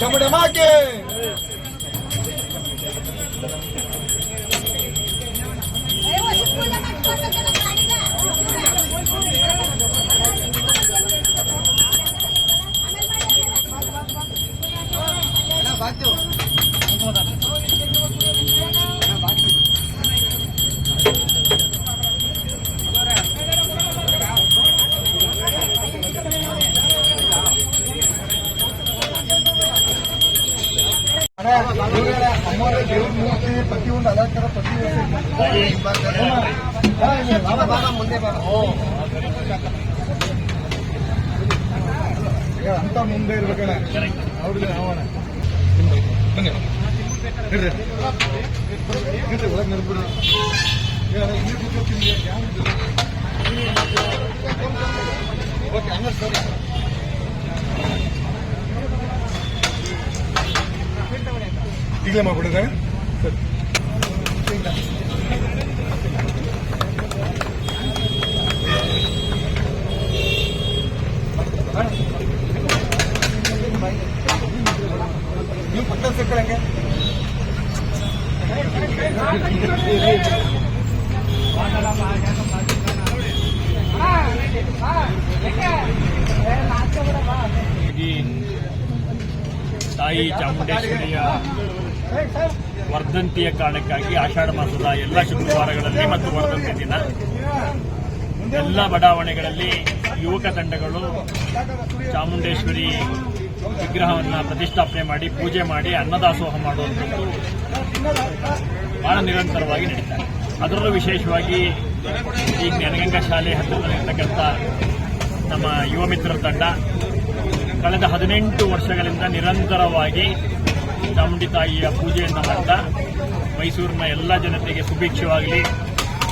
ಚಮಡಮಾಕೆ ಮುಂದೆ ಅಂತ ಮುಂದೆ ಇರ್ಬೇಕಣ್ಣ ಅವ್ರಿಗೆ ಅವಣ ಬನ್ನಿ ಇರ್ರಿ ಇರ್ರಿ ಒಳಗೆ ನಿರ್ಬಿಡಿ ಓಕೆ ಹಂಗ ಸರಿ ಈಗಲೇ ಮಾಡ್ಬಿಡಿದ್ರೆ ಸರಿ ನೀವು ಪಕ್ಕ ಸಿಕ್ಕಳಂಗೆ ತಾಯಿ ಚಾಮುಂಡೇಶ್ವರಿಯ ವರ್ಧಂತಿಯ ಕಾರಣಕ್ಕಾಗಿ ಆಷಾಢ ಮಾಸದ ಎಲ್ಲ ಶುಕ್ರವಾರಗಳಲ್ಲಿ ಮತ್ತು ವರ್ಧಂತಿ ದಿನ. ಎಲ್ಲ ಬಡಾವಣೆಗಳಲ್ಲಿ ಯುವಕ ತಂಡಗಳು ಚಾಮುಂಡೇಶ್ವರಿ ವಿಗ್ರಹವನ್ನು ಪ್ರತಿಷ್ಠಾಪನೆ ಮಾಡಿ, ಪೂಜೆ ಮಾಡಿ, ಅನ್ನದಾಸೋಹ ಮಾಡುವಂಥದ್ದು ಬಹಳ ನಿರಂತರವಾಗಿ ನಡೀತಾರೆ ಅದರಲ್ಲೂ ವಿಶೇಷವಾಗಿ ಈ ಜ್ಞಾನಗಂಗಾ ಶಾಲೆ ಹತ್ತಿರದಲ್ಲಿರ್ತಕ್ಕಂಥ ನಮ್ಮ ಯುವ ಮಿತ್ರರ ತಂಡ ಕಳೆದ ಹದಿನೆಂಟು ವರ್ಷಗಳಿಂದ ನಿರಂತರವಾಗಿ ಚಾಮುಂಡಿ ತಾಯಿಯ ಪೂಜೆಯನ್ನು ಮಾಡ್ತಾ ಮೈಸೂರಿನ ಎಲ್ಲ ಜನತೆಗೆ ಸುಭಿಕ್ಷವಾಗಲಿ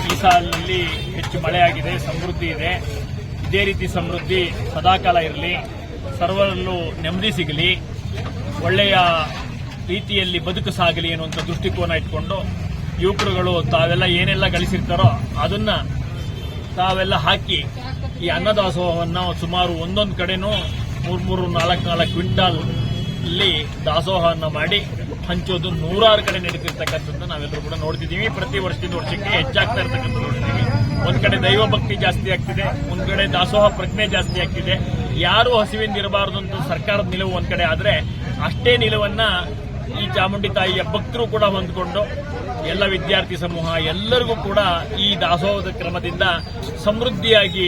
ಈ ಸಾಲಿನಲ್ಲಿ ಹೆಚ್ಚು ಮಳೆಯಾಗಿದೆ, ಸಮೃದ್ಧಿ ಇದೆ. ಇದೇ ರೀತಿ ಸಮೃದ್ಧಿ ಸದಾಕಾಲ ಇರಲಿ. ಸರ್ವರಲ್ಲೂ ನೆಮ್ಮದಿ ಸಿಗಲಿ. ಒಳ್ಳೆಯ ರೀತಿಯಲ್ಲಿ ಬದುಕು ಸಾಗಲಿ ಅನ್ನುವಂಥ ದೃಷ್ಟಿಕೋನ ಇಟ್ಕೊಂಡು ಯುವಕರುಗಳು ತಾವೆಲ್ಲ ಏನೆಲ್ಲ ಗಳಿಸಿರ್ತಾರೋ ಅದನ್ನ ತಾವೆಲ್ಲ ಹಾಕಿ ಈ ಅನ್ನದಾಸೋಹವನ್ನು ಸುಮಾರು ಒಂದೊಂದು ಕಡೆನೂ ಮೂರ್ ಮೂರು ನಾಲ್ಕು ನಾಲ್ಕು ಕ್ವಿಂಟಾಲ್ ದಾಸೋಹವನ್ನು ಮಾಡಿ ಹಂಚೋದು ನೂರಾರು ಕಡೆ ನಡೀತಿರ್ತಕ್ಕಂಥದ್ದು ನಾವೆಲ್ಲರೂ ಕೂಡ ನೋಡ್ತಿದ್ದೀವಿ. ಪ್ರತಿ ವರ್ಷದಿಂದ ವರ್ಷಕ್ಕೆ ಹೆಚ್ಚಾಗ್ತಾ ಇರ್ತಕ್ಕಂಥ ನೋಡ್ತೀವಿ ಒಂದ್ ಕಡೆ ದೈವ ಭಕ್ತಿ ಜಾಸ್ತಿ ಆಗ್ತಿದೆ, ಒಂದ್ ಕಡೆ ದಾಸೋಹ ಪ್ರಜ್ಞೆ ಜಾಸ್ತಿ ಆಗ್ತಿದೆ. ಯಾರು ಹಸಿವಿಂದ ಇರಬಾರದು ಅಂತ ಸರ್ಕಾರದ ನಿಲುವು ಒಂದ್ ಕಡೆ ಆದ್ರೆ ಅಷ್ಟೇ ನಿಲುವನ್ನ ಈ ಚಾಮುಂಡಿ ತಾಯಿಯ ಭಕ್ತರು ಕೂಡ ಹೊಂದ್ಕೊಂಡು ಎಲ್ಲ ವಿದ್ಯಾರ್ಥಿ ಸಮೂಹ ಎಲ್ಲರಿಗೂ ಕೂಡ ಈ ದಾಸೋಹದ ಕ್ರಮದಿಂದ ಸಮೃದ್ಧಿಯಾಗಿ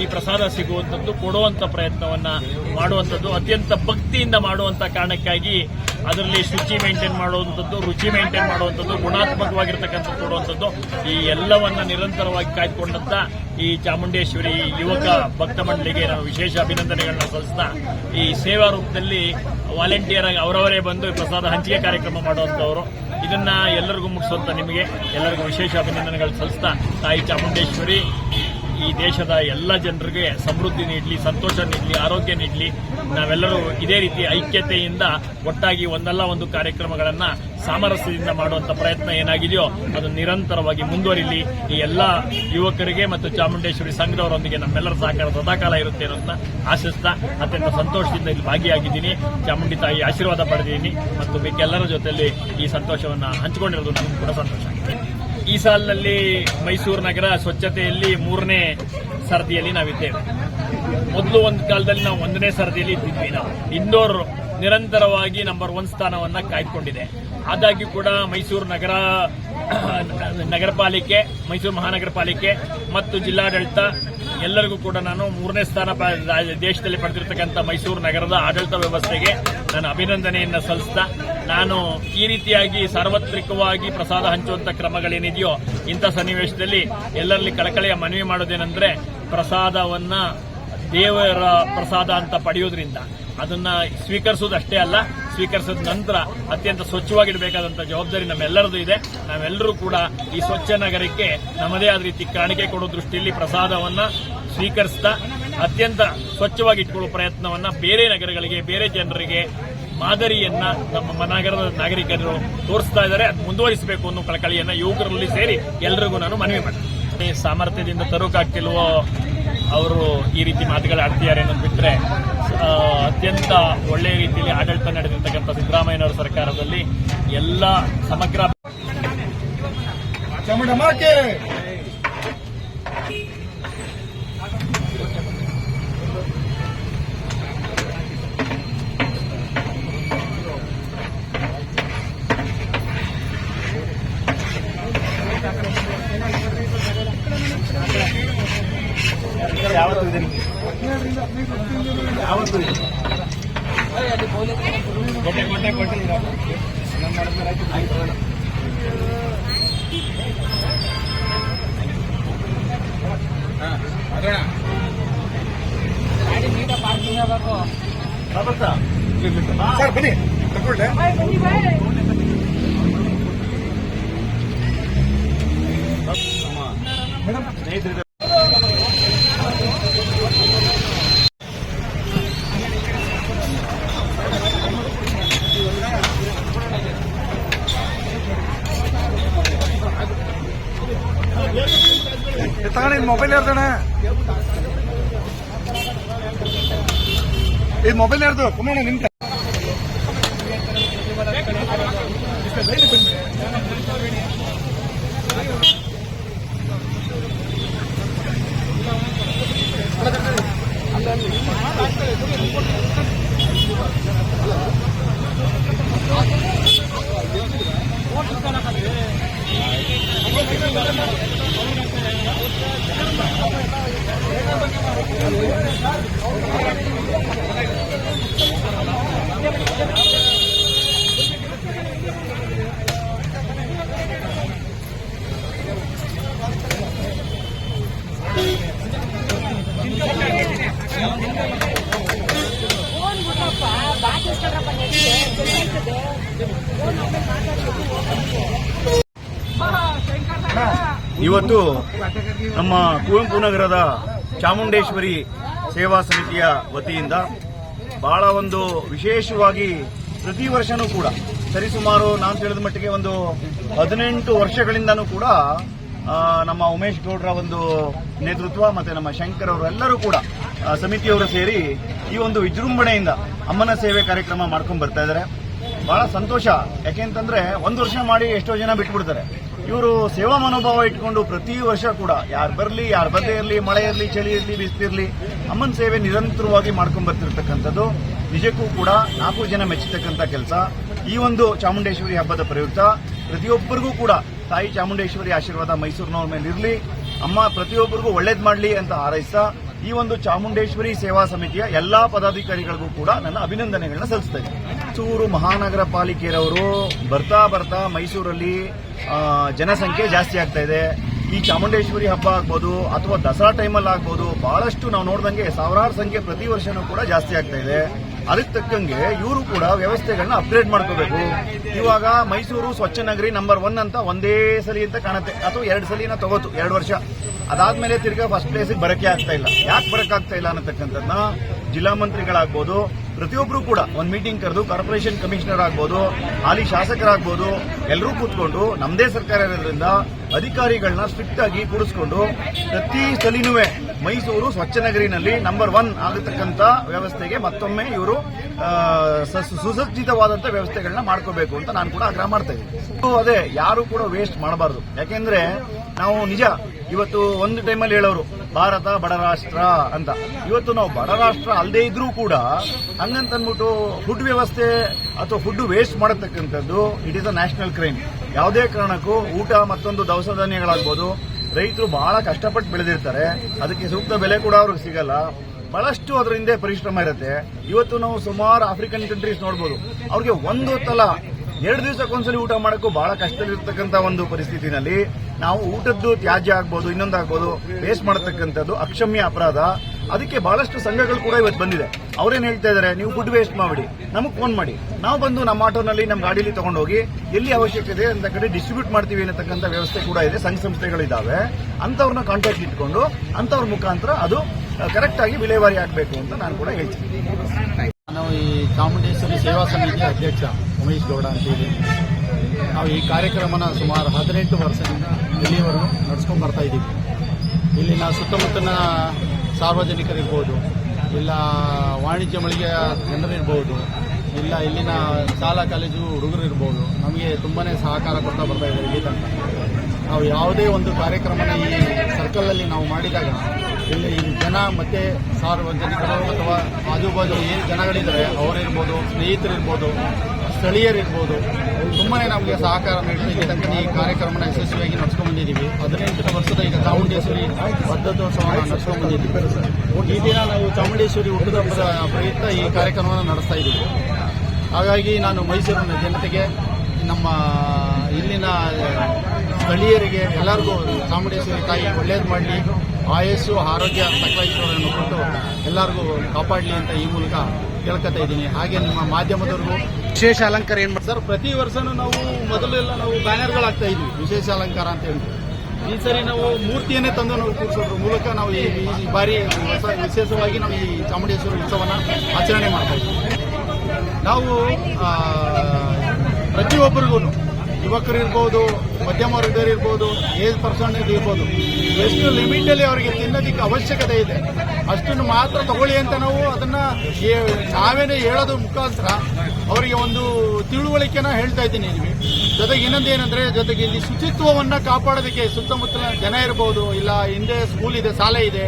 ಈ ಪ್ರಸಾದ ಸಿಗುವಂಥದ್ದು ಕೊಡುವಂತ ಪ್ರಯತ್ನವನ್ನ ಮಾಡುವಂಥದ್ದು, ಅತ್ಯಂತ ಭಕ್ತಿಯಿಂದ ಮಾಡುವಂತ ಕಾರಣಕ್ಕಾಗಿ ಅದರಲ್ಲಿ ಶುಚಿ ಮೇಂಟೈನ್ ಮಾಡುವಂಥದ್ದು, ರುಚಿ ಮೇಂಟೈನ್ ಮಾಡುವಂಥದ್ದು ಗುಣಾತ್ಮಕವಾಗಿರ್ತಕ್ಕಂಥ ಕೊಡುವಂಥದ್ದು. ಈ ಎಲ್ಲವನ್ನ ನಿರಂತರವಾಗಿ ಕಾಯ್ದುಕೊಂಡಂತ ಈ ಚಾಮುಂಡೇಶ್ವರಿ ಯುವಕ ಭಕ್ತ ಮಂಡಳಿಗೆ ನಾವು ವಿಶೇಷ ಅಭಿನಂದನೆಗಳನ್ನ ಸಲ್ಲಿಸ್ತಾ, ಈ ಸೇವಾ ರೂಪದಲ್ಲಿ ವಾಲಂಟಿಯರ್ ಆಗಿ ಅವರವರೇ ಬಂದು ಪ್ರಸಾದ ಹಂಚಿಕೆ ಕಾರ್ಯಕ್ರಮ ಮಾಡುವಂಥವ್ರು. ಇದನ್ನ ಎಲ್ಲರಿಗೂ ಮುಗಿಸುವಂತ ನಿಮಗೆ ಎಲ್ಲರಿಗೂ ವಿಶೇಷ ಅಭಿನಂದನೆಗಳು ಸಲ್ಲಿಸ್ತಾ, ತಾಯಿ ಚಾಮುಂಡೇಶ್ವರಿ ಈ ದೇಶದ ಎಲ್ಲ ಜನರಿಗೆ ಸಮೃದ್ಧಿ ನೀಡಲಿ, ಸಂತೋಷ ನೀಡಲಿ, ಆರೋಗ್ಯ ನೀಡಲಿ. ನಾವೆಲ್ಲರೂ ಇದೇ ರೀತಿ ಐಕ್ಯತೆಯಿಂದ ಒಟ್ಟಾಗಿ ಒಂದಲ್ಲ ಒಂದು ಕಾರ್ಯಕ್ರಮಗಳನ್ನ ಸಾಮರಸ್ಯದಿಂದ ಮಾಡುವಂತ ಪ್ರಯತ್ನ ಏನಾಗಿದೆಯೋ ಅದು ನಿರಂತರವಾಗಿ ಮುಂದುವರಿಲಿ. ಈ ಎಲ್ಲ ಯುವಕರಿಗೆ ಮತ್ತು ಚಾಮುಂಡೇಶ್ವರಿ ಸಂಘದವರೊಂದಿಗೆ ನಮ್ಮೆಲ್ಲರ ಸಹಕಾರ ಸದಾಕಾಲ ಇರುತ್ತೆ ಅನ್ನೋದನ್ನ ಆಶಿಸ್ತಾ ಅತ್ಯಂತ ಸಂತೋಷದಿಂದ ಇಲ್ಲಿ ಭಾಗಿಯಾಗಿದ್ದೀನಿ. ಚಾಮುಂಡಿ ತಾಯಿ ಆಶೀರ್ವಾದ ಪಡೆದಿದ್ದೀನಿ. ಮತ್ತು ಮಿಕ್ಕೆಲ್ಲರ ಜೊತೆಯಲ್ಲಿ ಈ ಸಂತೋಷವನ್ನು ಹಂಚಿಕೊಂಡಿರೋದು ನಮಗೂ ಕೂಡ ಸಂತೋಷ ಆಗಿದೆ. ಈ ಸಾಲಿನಲ್ಲಿ ಮೈಸೂರು ನಗರ ಸ್ವಚ್ಛತೆಯಲ್ಲಿ ಮೂರನೇ ಸರದಿಯಲ್ಲಿ ನಾವಿದ್ದೇವೆ. ಮೊದಲು ಒಂದು ಕಾಲದಲ್ಲಿ ನಾವು ಒಂದನೇ ಸರದಿಯಲ್ಲಿ ಇದ್ದಿದ್ವಿ ನಾವು. ಇಂದೋರ್ ನಿರಂತರವಾಗಿ ನಂಬರ್ ಒನ್ ಸ್ಥಾನವನ್ನು ಕಾಯ್ದುಕೊಂಡಿದೆ. ಆದಾಗ್ಯೂ ಕೂಡ ಮೈಸೂರು ನಗರ ನಗರ ಪಾಲಿಕೆ, ಮೈಸೂರು ಮಹಾನಗರ ಪಾಲಿಕೆ ಮತ್ತು ಜಿಲ್ಲಾಡಳಿತ ಎಲ್ಲರಿಗೂ ಕೂಡ ನಾನು ಮೂರನೇ ಸ್ಥಾನ ದೇಶದಲ್ಲಿ ಪಡೆದಿರತಕ್ಕಂಥ ಮೈಸೂರು ನಗರದ ಆಡಳಿತ ವ್ಯವಸ್ಥೆಗೆ ನಾನು ಅಭಿನಂದನೆಯನ್ನು ಸಲ್ಲಿಸ್ತಾ ನಾನು ಈ ರೀತಿಯಾಗಿ ಸಾರ್ವತ್ರಿಕವಾಗಿ ಪ್ರಸಾದ ಹಂಚುವಂತ ಕ್ರಮಗಳೇನಿದೆಯೋ ಇಂಥ ಸನ್ನಿವೇಶದಲ್ಲಿ ಎಲ್ಲರಲ್ಲಿ ಕಳಕಳಿಯ ಮನವಿ ಮಾಡೋದೇನೆಂದ್ರೆ ಪ್ರಸಾದವನ್ನ ದೇವರ ಪ್ರಸಾದ ಅಂತ ಪಡೆಯೋದ್ರಿಂದ. ಅದನ್ನ ಸ್ವೀಕರಿಸೋದಷ್ಟೇ ಅಲ್ಲ, ಸ್ವೀಕರಿಸಿದ ನಂತರ ಅತ್ಯಂತ ಸ್ವಚ್ಛವಾಗಿಡಬೇಕಾದಂತ ಜವಾಬ್ದಾರಿ ನಮ್ಮೆಲ್ಲರದು ಇದೆ. ನಾವೆಲ್ಲರೂ ಕೂಡ ಈ ಸ್ವಚ್ಛ ನಗರಕ್ಕೆ ನಮ್ಮದೇ ಆದ ರೀತಿ ಕಾಣಿಕೆ ಕೊಡೋ ದೃಷ್ಟಿಯಲ್ಲಿ ಪ್ರಸಾದವನ್ನ ಸ್ವೀಕರಿಸ್ತಾ ಅತ್ಯಂತ ಸ್ವಚ್ಛವಾಗಿ ಇಟ್ಕೊಳ್ಳೋ ಪ್ರಯತ್ನವನ್ನ ಬೇರೆ ನಗರಗಳಿಗೆ, ಬೇರೆ ಜನರಿಗೆ ಮಾದರಿಯನ್ನ ನಮ್ಮ ನಗರದ ನಾಗರಿಕರು ತೋರಿಸ್ತಾ ಇದ್ದಾರೆ. ಅದು ಮುಂದುವರಿಸಬೇಕು ಅನ್ನೋ ಕಳಕಳಿಯನ್ನ ಯುವಕರಲ್ಲಿ ಸೇರಿ ಎಲ್ರಿಗೂ ನಾನು ಮನವಿ ಮಾಡ್ತೀನಿ. ಸಾಮರ್ಥ್ಯದಿಂದ ತರೋಕಾಗ್ತಿಲ್ವೋ ಅವರು ಈ ರೀತಿ ಮಾತುಗಳು ಆಡ್ತಿದ್ದಾರೆ ಅನ್ನೋದು ಬಿಟ್ಟರೆ ಅತ್ಯಂತ ಒಳ್ಳೆಯ ರೀತಿಯಲ್ಲಿ ಆಡಳಿತ ನಡೆದಿರ್ತಕ್ಕಂಥ ಸಿದ್ದರಾಮಯ್ಯನವರ ಸರ್ಕಾರದಲ್ಲಿ ಎಲ್ಲ ಸಮಗ್ರ ಸರ್ ಬನ್ನಿ. ತಗೊಳ್ಳೆ. ಮೇಡಮ್ ಮೊಬೈಲ್ ಯಾರ್ದಣ್ಣ? ಇದು ಮೊಬೈಲ್ ಯಾರ್ದು ಕುಮಾರ ನಿಂತ ಇವತ್ತು ನಮ್ಮ ಕುವೆಂಪು ನಗರದ ಚಾಮುಂಡೇಶ್ವರಿ ಸೇವಾ ಸಮಿತಿಯ ವತಿಯಿಂದ ಬಹಳ ಒಂದು ವಿಶೇಷವಾಗಿ ಪ್ರತಿ ವರ್ಷನೂ ಕೂಡ ಸರಿಸುಮಾರು ನಾನು ತಿಳಿದ ಮಟ್ಟಿಗೆ ಒಂದು ಹದಿನೆಂಟು ವರ್ಷಗಳಿಂದನೂ ಕೂಡ ನಮ್ಮ ಉಮೇಶ್ ಗೌಡ್ರ ಒಂದು ನೇತೃತ್ವ ಮತ್ತೆ ನಮ್ಮ ಶಂಕರ್ ಅವರು ಎಲ್ಲರೂ ಕೂಡ ಸಮಿತಿಯವರು ಸೇರಿ ಈ ಒಂದು ವಿಜೃಂಭಣೆಯಿಂದ ಅಮ್ಮನ ಸೇವೆ ಕಾರ್ಯಕ್ರಮ ಮಾಡ್ಕೊಂಡು ಬರ್ತಾ ಇದ್ದಾರೆ ಬಹಳ ಸಂತೋಷ. ಯಾಕೆಂತಂದ್ರೆ ಒಂದು ವರ್ಷ ಮಾಡಿ ಎಷ್ಟೋ ಜನ ಬಿಟ್ಬಿಡ್ತಾರೆ. ಇವರು ಸೇವಾ ಮನೋಭಾವ ಇಟ್ಕೊಂಡು ಪ್ರತಿ ವರ್ಷ ಕೂಡ, ಯಾರು ಬರಲಿ, ಯಾರು ಬರದೇ ಇರಲಿ, ಮಳೆ ಇರಲಿ, ಚಳಿ ಇರಲಿ, ಬಿಸಿಲಿರಲಿ, ಅಮ್ಮನ ಸೇವೆ ನಿರಂತರವಾಗಿ ಮಾಡ್ಕೊಂಡು ಬರ್ತಿರ್ತಕ್ಕಂಥದ್ದು. ನಿಜಕ್ಕೂ ಕೂಡ ನಾಲ್ಕು ಜನ ಮೆಚ್ಚತಕ್ಕಂಥ ಕೆಲಸ. ಈ ಒಂದು ಚಾಮುಂಡೇಶ್ವರಿ ಹಬ್ಬದ ಪ್ರಯುಕ್ತ, ಪ್ರತಿಯೊಬ್ಬರಿಗೂ ಕೂಡ ತಾಯಿ ಚಾಮುಂಡೇಶ್ವರಿ ಆಶೀರ್ವಾದ ಮೈಸೂರಿನವ್ರ ಮೇಲೆ ಇರಲಿ ಅಮ್ಮ ಪ್ರತಿಯೊಬ್ಬರಿಗೂ ಒಳ್ಳೇದು ಮಾಡಲಿ ಅಂತ ಹಾರೈಸ್ತಾ ಈ ಒಂದು ಚಾಮುಂಡೇಶ್ವರಿ ಸೇವಾ ಸಮಿತಿಯ ಎಲ್ಲಾ ಪದಾಧಿಕಾರಿಗಳಿಗೂ ಕೂಡ ನನ್ನ ಅಭಿನಂದನೆಗಳನ್ನ ಸಲ್ಲಿಸ್ತಾ ಇದ್ದೀನಿ. ಮೈಸೂರು ಮಹಾನಗರ ಪಾಲಿಕೆಯವರು ಬರ್ತಾ ಬರ್ತಾ ಮೈಸೂರಲ್ಲಿ ಜನಸಂಖ್ಯೆ ಜಾಸ್ತಿ ಆಗ್ತಾ ಇದೆ. ಈ ಚಾಮುಂಡೇಶ್ವರಿ ಹಬ್ಬ ಆಗ್ಬೋದು ಅಥವಾ ದಸರಾ ಟೈಮಲ್ಲಿ ಆಗ್ಬೋದು, ಬಹಳಷ್ಟು ನಾವು ನೋಡ್ದಂಗೆ ಸಾವಿರಾರು ಸಂಖ್ಯೆ ಪ್ರತಿ ವರ್ಷನೂ ಕೂಡ ಜಾಸ್ತಿ ಆಗ್ತಾ ಇದೆ. ಅದಕ್ಕೆ ತಕ್ಕಂಗೆ ಇವರು ಕೂಡ ವ್ಯವಸ್ಥೆಗಳನ್ನ ಅಪ್ಗ್ರೇಡ್ ಮಾಡ್ಕೋಬೇಕು. ಇವಾಗ ಮೈಸೂರು ಸ್ವಚ್ಛ ನಗರಿ ನಂಬರ್ ಒನ್ ಅಂತ ಒಂದೇ ಸಲಿ ಅಂತ ಕಾಣುತ್ತೆ. ಅಥವಾ ಎರಡು ಸಲಿನ ತಗೋತು, ಎರಡು ವರ್ಷ. ಅದಾದ್ಮೇಲೆ ತಿರ್ಗಾ ಫಸ್ಟ್ ಪ್ಲೇಸಿಗೆ ಬರಕ್ಕೆ ಆಗ್ತಾ ಇಲ್ಲ. ಯಾಕೆ ಬರಕ್ಕಾಗ್ತಾ ಇಲ್ಲ ಅನ್ನತಕ್ಕಂಥದ್ದನ್ನ ಜಿಲ್ಲಾ ಮಂತ್ರಿಗಳಾಗ್ಬೋದು ಪ್ರತಿಯೊಬ್ಬರು ಕೂಡ ಒಂದು ಮೀಟಿಂಗ್ ಕರೆದು ಕಾರ್ಪೊರೇಷನ್ ಕಮಿಷನರ್ ಆಗ್ಬೋದು, ಹಾಲಿ ಶಾಸಕರಾಗ್ಬೋದು ಎಲ್ಲರೂ ಕೂತ್ಕೊಂಡು ನಮ್ಮದೇ ಸರ್ಕಾರ ಇರೋದ್ರಿಂದ ಅಧಿಕಾರಿಗಳನ್ನ ಸ್ಟ್ರಿಕ್ಟ್ ಆಗಿ ಕೂಡಿಸ್ಕೊಂಡು ಪ್ರತಿ ಸಲಿನೂ ಮೈಸೂರು ಸ್ವಚ್ಛ ನಗರಿನಲ್ಲಿ ನಂಬರ್ ಒನ್ ಆಗತಕ್ಕಂತ ವ್ಯವಸ್ಥೆಗೆ ಮತ್ತೊಮ್ಮೆ ಇವರು ಸುಸಜ್ಜಿತವಾದಂತ ವ್ಯವಸ್ಥೆಗಳನ್ನ ಮಾಡ್ಕೋಬೇಕು ಅಂತ ನಾನು ಕೂಡ ಆಗ್ರಹ ಮಾಡ್ತಾ ಇದ್ದೀನಿ. ಅದೇ, ಯಾರು ಕೂಡ ವೇಸ್ಟ್ ಮಾಡಬಾರ್ದು. ಯಾಕೆಂದ್ರೆ ನಾವು ನಿಜ, ಇವತ್ತು ಒಂದು ಟೈಮಲ್ಲಿ ಹೇಳೋರು ಭಾರತ ಬಡ ರಾಷ್ಟ್ರ ಅಂತ. ಇವತ್ತು ನಾವು ಬಡ ರಾಷ್ಟ್ರ ಅಲ್ಲದೆ ಇದ್ರೂ ಕೂಡ ಹಂಗಂತ ಅಂದ್ಬಿಟ್ಟು ಫುಡ್ ವ್ಯವಸ್ಥೆ ಅಥವಾ ಫುಡ್ ವೇಸ್ಟ್ ಮಾಡತಕ್ಕಂಥದ್ದು it is a national crime ಯಾವುದೇ ಕಾರಣಕ್ಕೂ ಊಟ ಮತ್ತೊಂದು ದವಸ ಧಾನ್ಯಗಳಾಗ್ಬೋದು. ರೈತರು ಬಹಳ ಕಷ್ಟಪಟ್ಟು ಬೆಳೆದಿರ್ತಾರೆ. ಅದಕ್ಕೆ ಸೂಕ್ತ ಬೆಲೆ ಕೂಡ ಅವ್ರಿಗೆ ಸಿಗಲ್ಲ. ಬಹಳಷ್ಟು ಅದರ ಹಿಂದೆ ಪರಿಶ್ರಮ ಇರುತ್ತೆ. ಇವತ್ತು ನಾವು ಸುಮಾರು ಆಫ್ರಿಕನ್ ಕಂಟ್ರೀಸ್ ನೋಡ್ಬೋದು. ಅವ್ರಿಗೆ ಒಂದು ಹೊತ್ತಲ್ಲ, ಎರಡು ದಿವಸಕ್ಕೊಂದ್ಸಲಿ ಊಟ ಮಾಡೋಕ್ಕೂ ಬಹಳ ಕಷ್ಟದಲ್ಲಿರ್ತಕ್ಕಂಥ ಒಂದು ಪರಿಸ್ಥಿತಿನಲ್ಲಿ ನಾವು ಊಟದ್ದು ತ್ಯಾಜ್ಯ ಆಗ್ಬೋದು ಇನ್ನೊಂದಾಗ್ಬೋದು ವೇಸ್ಟ್ ಮಾಡತಕ್ಕಂಥದ್ದು ಅಕ್ಷಮ್ಯ ಅಪರಾಧ. ಅದಕ್ಕೆ ಬಹಳಷ್ಟು ಸಂಘಗಳು ಕೂಡ ಇವತ್ತು ಬಂದಿದೆ. ಅವ್ರೇನ್ ಹೇಳ್ತಾ ಇದ್ದಾರೆ ನೀವು ಫುಡ್ ವೇಸ್ಟ್ ಮಾಡಿ ನಮಗೆ ಫೋನ್ ಮಾಡಿ. ನಾವು ಬಂದು ನಮ್ಮ ಆಟೋನಲ್ಲಿ ನಮ್ಮ ಗಾಡಿಯಲ್ಲಿ ತಗೊಂಡೋಗಿ, ಎಲ್ಲಿ ಅವಶ್ಯಕತೆ ಅಂತ ಕಡೆ ಡಿಸ್ಟ್ರಿಬ್ಯೂಟ್ ಮಾಡ್ತೀವಿ ಅನ್ನತಕ್ಕಂಥ ವ್ಯವಸ್ಥೆ ಕೂಡ ಇದೆ. ಸಂಘ ಸಂಸ್ಥೆಗಳಿದ್ದಾವೆ ಅಂಥವ್ರನ್ನ ಕಾಂಟ್ಯಾಕ್ಟ್ ಇಟ್ಕೊಂಡು, ಅಂಥವ್ರ ಮುಖಾಂತರ ಅದು ಕರೆಕ್ಟ್ ಆಗಿ ವಿಲೇವಾರಿ ಆಗಬೇಕು ಅಂತ ನಾನು ಕೂಡ ಹೇಳ್ತೀನಿ. ನಾವು ಈ ಚಾಮುಂಡೇಶ್ವರಿ ಸೇವಾ ಸಮಿತಿ ಅಧ್ಯಕ್ಷ ಉಮೇಶ್ ಗೌಡ ಅಂತೇಳಿ ನಾವು ಈ ಕಾರ್ಯಕ್ರಮನ ಸುಮಾರು ಹದಿನೆಂಟು ವರ್ಷದಿಂದ ಇಲ್ಲಿವರೆಗೂ ನಡೆಸ್ಕೊಂಡು ಬರ್ತಾ ಇದ್ದೀವಿ. ಇಲ್ಲಿನ ಸುತ್ತಮುತ್ತಲಿನ ಸಾರ್ವಜನಿಕರಿರ್ಬೋದು, ಇಲ್ಲ ವಾಣಿಜ್ಯ ಮಳಿಗೆಯ ಜನರಿರ್ಬೋದು, ಇಲ್ಲ ಇಲ್ಲಿನ ಶಾಲಾ ಕಾಲೇಜು ಹುಡುಗರು ಇರ್ಬೋದು ನಮಗೆ ತುಂಬಾ ಸಹಕಾರ ಕೊಡ್ತಾ ಬರ್ತಾ ಇದ್ದಾರೆ ಇಲ್ಲಿ ತನಕ. ನಾವು ಯಾವುದೇ ಒಂದು ಕಾರ್ಯಕ್ರಮನ ಈ ಸರ್ಕಲಲ್ಲಿ ನಾವು ಮಾಡಿದಾಗ, ಇಲ್ಲಿ ಜನ ಮತ್ತು ಸಾರ್ವಜನಿಕರು ಅಥವಾ ಆಜುಬಾಜು ಏನು ಜನಗಳಿದ್ದಾರೆ, ಅವರಿರ್ಬೋದು, ಸ್ನೇಹಿತರಿರ್ಬೋದು ಸ್ಥಳೀಯರಿರ್ಬೋದು ತುಂಬಾ ನಮಗೆ ಸಹಕಾರ ನೀಡಿ ಈ ಕಾರ್ಯಕ್ರಮನ ಯಶಸ್ವಿಯಾಗಿ ನಡ್ಸ್ಕೊಂಡ್ ಬಂದಿದ್ದೀವಿ ಹದಿನೆಂಟನೇ ವರ್ಷದ ಈಗ ಚಾಮುಂಡೇಶ್ವರಿ ವರ್ಧತೋತ್ಸವವನ್ನು ನಡ್ಸ್ಕೊಂಡ್ ಬಂದಿದ್ದೀವಿ ಈ ದಿನ ನಾವು ಚಾಮುಂಡೇಶ್ವರಿ ಹುಟ್ಟದ ಪ್ರಯುಕ್ತ ಈ ಕಾರ್ಯಕ್ರಮವನ್ನು ನಡೆಸ್ತಾ ಇದ್ದೀವಿ. ಹಾಗಾಗಿ ನಾನು ಮೈಸೂರಿನ ಜನತೆಗೆ, ನಮ್ಮ ಇಲ್ಲಿನ ಸ್ಥಳೀಯರಿಗೆ ಎಲ್ಲರಿಗೂ ಚಾಮುಂಡೇಶ್ವರಿ ತಾಯಿ ಒಳ್ಳೇದು ಮಾಡಲಿ, ಆಯಸ್ಸು, ಆರೋಗ್ಯ ಸಕಲೇಶ್ವರನ್ನು ಕೊಟ್ಟು ಎಲ್ಲರಿಗೂ ಕಾಪಾಡಲಿ ಅಂತ ಈ ಮೂಲಕ ಕೇಳ್ಕೊತಾ ಇದ್ದೀನಿ. ಹಾಗೆ ನಿಮ್ಮ ಮಾಧ್ಯಮದವ್ರಿಗೂ ವಿಶೇಷ ಅಲಂಕಾರ ಏನ್ ಸರ್, ಪ್ರತಿ ವರ್ಷನೂ ನಾವು ಮೊದಲೆಲ್ಲ ನಾವು ಬ್ಯಾನರ್ಗಳಾಗ್ತಾ ಇದ್ವಿ. ವಿಶೇಷ ಅಲಂಕಾರ ಅಂತ ಹೇಳಿ ಈ ಸರಿ ನಾವು ಮೂರ್ತಿಯನ್ನೇ ತಂದು ನಾವು ಕೂರಿಸೋದ್ರ ಮೂಲಕ ನಾವು ಈ ಬಾರಿ ವಿಶೇಷವಾಗಿ ನಾವು ಈ ಚಾಮುಂಡೇಶ್ವರಿ ಉತ್ಸವನ ಆಚರಣೆ ಮಾಡ್ತಾ ಇದ್ದೀವಿ ನಾವು ಪ್ರತಿಯೊಬ್ಬರಿಗೂ ಯುವಕರು ಇರ್ಬೋದು, ಮಧ್ಯಮ ವರ್ಗದವರು ಇರ್ಬೋದು, ಏಜ್ ಪರ್ಸನ್ ಇರ್ಬೋದು, ಎಷ್ಟು ಲಿಮಿಟಲ್ಲಿ ಅವರಿಗೆ ತಿನ್ನೋದಕ್ಕೆ ಅವಶ್ಯಕತೆ ಇದೆ, ಅಷ್ಟನ್ನು ಮಾತ್ರ ತಗೊಳ್ಳಿ ಅಂತ ನಾವು ಅದನ್ನ ನಾವೇನೇ ಹೇಳೋದು ಮುಖಾಂತರ ಅವರಿಗೆ ಒಂದು ತಿಳುವಳಿಕೆನ ಹೇಳ್ತಾ ಇದ್ದೀನಿ ನಿಮಗೆ. ಜೊತೆಗೆ ಇನ್ನೊಂದು ಏನಂದ್ರೆ, ಜೊತೆಗೆ ಇಲ್ಲಿ ಶುಚಿತ್ವವನ್ನ ಕಾಪಾಡೋದಕ್ಕೆ ಸುತ್ತಮುತ್ತಲ ಜನ ಇರ್ಬೋದು, ಇಲ್ಲ ಹಿಂದೆ ಸ್ಕೂಲ್ ಇದೆ, ಶಾಲೆ ಇದೆ,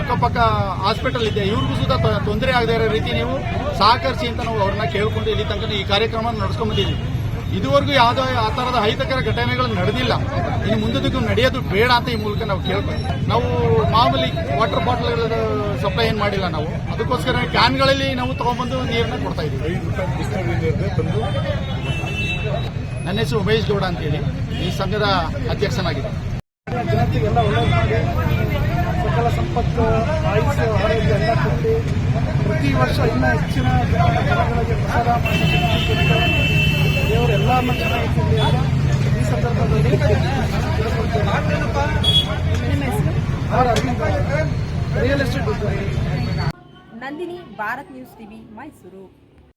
ಅಕ್ಕಪಕ್ಕ ಹಾಸ್ಪಿಟಲ್ ಇದೆ, ಇವ್ರಿಗೂ ಸುತ್ತ ತ- ತೊಂದರೆ ಆಗದೇ ಇರೋ ರೀತಿ ನೀವು ಸಹಕರಿಸಿ ಅಂತ ನಾವು ಅವ್ರನ್ನ ಕೇಳ್ಕೊಂಡು ಇಲ್ಲಿ ತನಕ ಈ ಕಾರ್ಯಕ್ರಮ ನಡ್ಸ್ಕೊಂಡ್ ಬಂದಿದ್ದೀವಿ. ಇದುವರೆಗೂ ಯಾವುದೋ ಆ ಥರದ ಅಹಿತಕರ ಘಟನೆಗಳು ನಡೆದಿಲ್ಲ. ಇನ್ನು ಮುಂದಕ್ಕೂ ನಡೆಯೋದು ಬೇಡ ಅಂತ ಈ ಮೂಲಕ ನಾವು ಕೇಳ್ಕೊಂಡು ನಾವು ಮಾಮೂಲಿ ವಾಟರ್ ಬಾಟಲ್ ಸಪ್ಲೈ ಏನು ಮಾಡಿಲ್ಲ ನಾವು. ಅದಕ್ಕೋಸ್ಕರ ಕ್ಯಾನ್ಗಳಲ್ಲಿ ನಾವು ತಗೊಂಡ್ಬಂದು ನೀರನ್ನ ಕೊಡ್ತಾ ಇದ್ದೀವಿ. ನನ್ನ ಹೆಸರು ಉಮೇಶ್ ಗೌಡ ಅಂತೇಳಿ. ಈ ಸಂಘದ ಅಧ್ಯಕ್ಷನಾಗಿದೆ ಜನತೆಗೆಲ್ಲ ಸಕಲ ಸಂಪತ್ತು ಆಯುಷ್ಯ ಆರೋಗ್ಯ ಎಲ್ಲ ಕೊಟ್ಟು ಪ್ರತಿ ವರ್ಷ ಇನ್ನೂ ಹೆಚ್ಚಿನ ಜನಗಳಿಗೆ ಪ್ರಸಾದ ಮಾಡಿ ದೇವರು ಎಲ್ಲರನ್ನ ಚೆನ್ನಾಗಿರ್ತಿರಲಿ ಅಂತ ಈ ಸಂದರ್ಭದಲ್ಲಿ real estate Nandini Bharat news TV Mysuru.